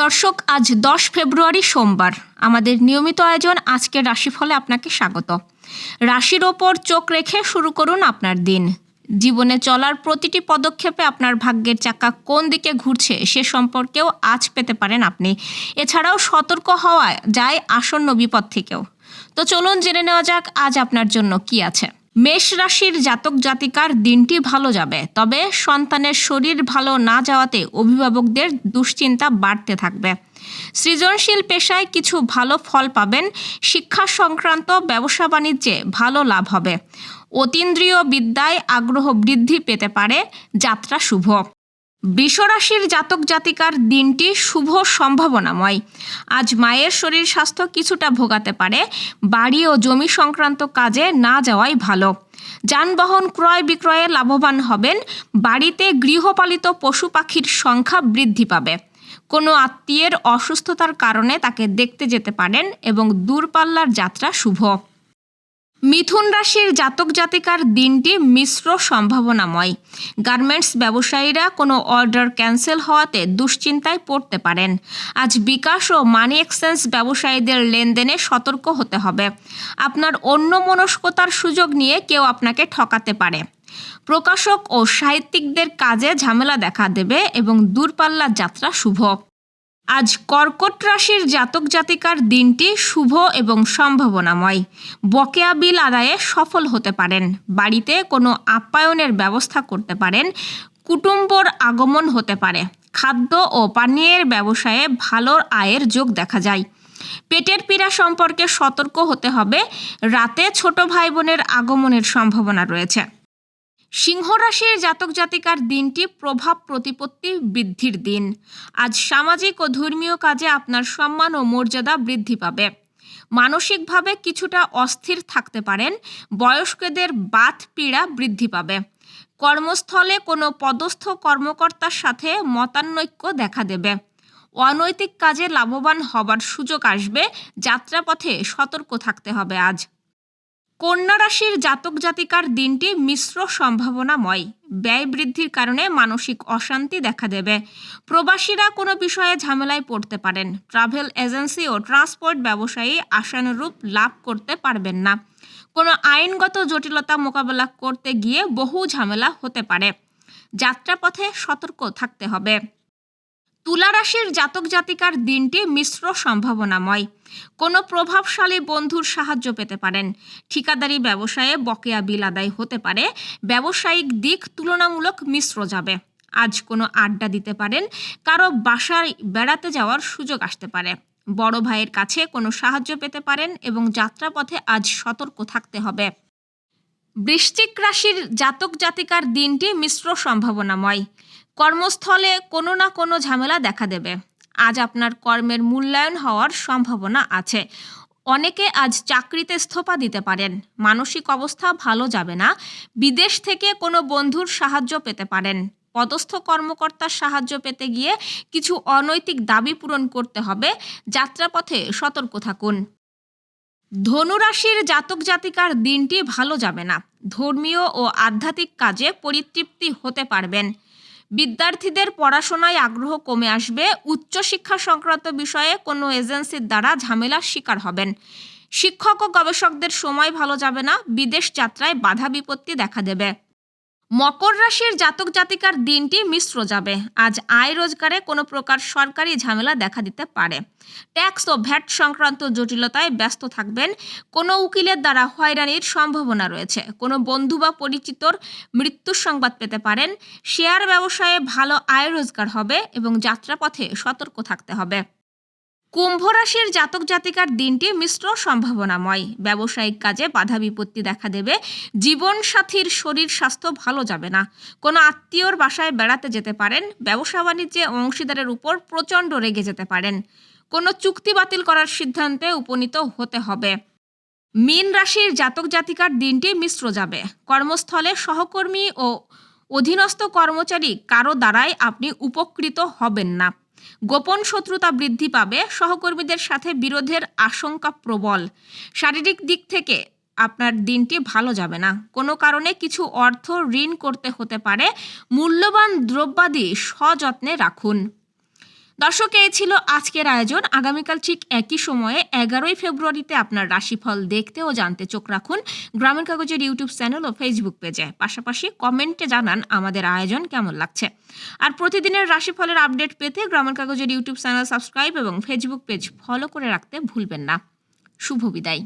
দর্শক, আজ দশ ফেব্রুয়ারি সোমবার। আমাদের নিয়মিত আয়োজন, আজকের রাশিফলে আপনাকে স্বাগত। রাশির ওপর চোখ রেখে শুরু করুন আপনার দিন। জীবনে চলার প্রতিটি পদক্ষেপে আপনার ভাগ্যের চাকা কোন দিকে ঘুরছে সে সম্পর্কেও আজ পেতে পারেন আপনি। এছাড়াও সতর্ক হওয়া যায় আসন্ন বিপদ থেকেও। তো চলুন জেনে নেওয়া যাক, আজ আপনার জন্য কি আছে। মেষ রাশির জাতক জাতিকার দিনটি ভালো যাবে, তবে সন্তানের শরীর ভালো না যাওয়াতে অভিভাবকদের দুশ্চিন্তা বাড়তে থাকবে। সৃজনশীল পেশায় কিছু ভালো ফল পাবেন, শিক্ষা সংক্রান্ত ব্যবসা বাণিজ্যে ভালো লাভ হবে। অতীন্দ্রিয় বিদ্যায় আগ্রহ বৃদ্ধি পেতে পারে, যাত্রা শুভ। বৃষরাশির জাতক জাতিকার দিনটি শুভ সম্ভাবনাময়। আজ মায়ের শরীর স্বাস্থ্য কিছুটা ভোগাতে পারে, বাড়ি ও জমি সংক্রান্ত কাজে না যাওয়াই ভালো। যানবাহন ক্রয় বিক্রয়ে লাভবান হবেন, বাড়িতে গৃহপালিত পশু পাখির সংখ্যা বৃদ্ধি পাবে। কোনো আত্মীয়ের অসুস্থতার কারণে তাকে দেখতে যেতে পারেন এবং দূরপাল্লার যাত্রা শুভ। মিথুন রাশির জাতক জাতিকার দিনটি মিশ্র সম্ভাবনাময়। গার্মেন্টস ব্যবসায়ীরা কোনো অর্ডার ক্যান্সেল হওয়াতে দুশ্চিন্তায় পড়তে পারেন। আজ বিকাশ ও মানি এক্সচেঞ্জ ব্যবসায়ীদের লেনদেনে সতর্ক হতে হবে। আপনার অন্য মনস্কতার সুযোগ নিয়ে কেউ আপনাকে ঠকাতে পারে। প্রকাশক ও সাহিত্যিকদের কাজে ঝামেলা দেখা দেবে এবং দূরপাল্লার যাত্রা শুভ। আজ কর্কট রাশির জাতক জাতিকার দিনটি শুভ এবং সম্ভাবনাময়। বকেয়া বিল আদায়ে সফল হতে পারেন। বাড়িতে কোনো আপ্যায়নের ব্যবস্থা করতে পারেন। কুটুম্বর আগমন হতে পারে। খাদ্য ও পানীয়ের ব্যবসায়ে ভালো আয়ের যোগ দেখা যায়। পেটের পীড়া সম্পর্কে সতর্ক হতে হবে। রাতে ছোট ভাই বোনের আগমনের সম্ভাবনা রয়েছে। সিংহ রাশির জাতক জাতিকার দিনটি প্রভাব প্রতিপত্তি বৃদ্ধির দিন। আজ সামাজিক ও ধর্মীয় কাজে আপনার সম্মান ও মর্যাদা বৃদ্ধি পাবে। মানসিকভাবে কিছুটা অস্থির থাকতে পারেন, বয়স্কদের বাত পীড়া বৃদ্ধি পাবে। কর্মস্থলে কোনো পদস্থ কর্মকর্তার সাথে মতানৈক্য দেখা দেবে। অনৈতিক কাজে লাভবান হবার সুযোগ আসবে, যাত্রাপথে সতর্ক থাকতে হবে আজ। কন্যা রাশির জাতক জাতিকার দিনটি মিশ্র সম্ভাবনাময়। ব্যয় বৃদ্ধির কারণে মানসিক অশান্তি দেখা দেবে। প্রবাসীরা কোনো বিষয়ে ঝামেলায় পড়তে পারেন। ট্রাভেল এজেন্সি ও ট্রান্সপোর্ট ব্যবসায়ী আশানুরূপ লাভ করতে পারবেন না। কোনো আইনগত জটিলতা মোকাবেলা করতে গিয়ে বহু ঝামেলা হতে পারে। যাত্রাপথে সতর্ক থাকতে হবে। তুলা রাশির জাতক জাতিকার দিনটি মিশ্র সম্ভাবনাময়। কোনো প্রভাবশালী বন্ধুর সাহায্য পেতে পারেন। ঠিকাদারি ব্যবসায়ে বকেয়া বিল আদায় হতে পারে। ব্যবসায়িক দিক তুলনামূলক মিশ্র যাবে। আজ কোনো আড্ডা দিতে পারেন। কারও বাসায় বেড়াতে যাওয়ার সুযোগ আসতে পারে। বড় ভাইয়ের কাছে কোনো সাহায্য পেতে পারেন এবং যাত্রাপথে আজ সতর্ক থাকতে হবে। বৃশ্চিক রাশির জাতক জাতিকার দিনটি মিশ্র সম্ভাবনাময়। কর্মস্থলে কোনো না কোনো ঝামেলা দেখা দেবে। আজ আপনার কর্মের মূল্যায়ন হওয়ার সম্ভাবনা আছে। অনেকে আজ চাকরিতে স্থপা দিতে পারেন। মানসিক অবস্থা ভালো যাবে না। বিদেশ থেকে কোনো বন্ধুর সাহায্য পেতে পারেন। পদস্থ কর্মকর্তার সাহায্য পেতে গিয়ে কিছু অনৈতিক দাবি পূরণ করতে হবে। যাত্রাপথে সতর্ক থাকুন। ধনুরাশির জাতক জাতিকার দিনটি ভালো যাবে না। ধর্মীয় ও আধ্যাত্মিক কাজে পরিতৃপ্তি হতে পারবেন। বিদ্যার্থীদের পড়াশোনায় আগ্রহ কমে আসবে। উচ্চশিক্ষা সংক্রান্ত বিষয়ে কোনো এজেন্সির দ্বারা ঝামেলার শিকার হবেন। শিক্ষক ও গবেষকদের সময় ভালো যাবে না। বিদেশ যাত্রায় বাধা বিপত্তি দেখা দেবে। মকর রাশির জাতক জাতিকার দিনটি মিশ্র যাবে। আজ আয় রোজগারে কোনো প্রকার সরকারি ঝামেলা দেখা দিতে পারে। ট্যাক্স ও ভ্যাট সংক্রান্ত জটিলতায় ব্যস্ত থাকবেন। কোনো উকিলের দ্বারা হয়রানির সম্ভাবনা রয়েছে। কোনো বন্ধু বা পরিচিতর মৃত্যুর সংবাদ পেতে পারেন। শেয়ার ব্যবসায়ে ভালো আয় রোজগার হবে এবং যাত্রাপথে সতর্ক থাকতে হবে। কুম্ভ রাশির জাতক জাতিকার দিনটি মিশ্র সম্ভাবনাময়। ব্যবসায়িক কাজে বাধা বিপত্তি দেখা দেবে। জীবনসাথীর শরীর স্বাস্থ্য ভালো যাবে না। কোনো আত্মীয়র বাসায় বেড়াতে যেতে পারেন। ব্যবসা বাণিজ্যে অংশীদারের উপর প্রচণ্ড রেগে যেতে পারেন। কোনো চুক্তি বাতিল করার সিদ্ধান্তে উপনীত হতে হবে। মীন রাশির জাতক জাতিকার দিনটি মিশ্র যাবে। কর্মস্থলে সহকর্মী ও অধীনস্থ কর্মচারী কারও দ্বারাই আপনি উপকৃত হবেন না। গোপন শত্রুতা বৃদ্ধি পাবে, সহকর্মীদের সাথে বিরোধের আশঙ্কা প্রবল। শারীরিক দিক থেকে আপনার দিনটি ভালো যাবে না। কোনো কারণে কিছু অর্থ ঋণ করতে হতে পারে। মূল্যবান দ্রব্যাদি সযত্নে রাখুন। দর্শক, এই ছিল আজকের আয়োজন। আগামীকাল ঠিক একই সময়ে এগারোই ফেব্রুয়ারিতে আপনার রাশিফল দেখতে ও জানতে চোখ রাখুন গ্রামের কাগজের ইউটিউব চ্যানেল ও ফেসবুক পেজে। পাশাপাশি কমেন্টে জানান আমাদের আয়োজন কেমন লাগছে। আর প্রতিদিনের রাশিফলের আপডেট পেতে গ্রামের কাগজের ইউটিউব চ্যানেল সাবস্ক্রাইব এবং ফেসবুক পেজ ফলো করে রাখতে ভুলবেন না। শুভ বিদায়।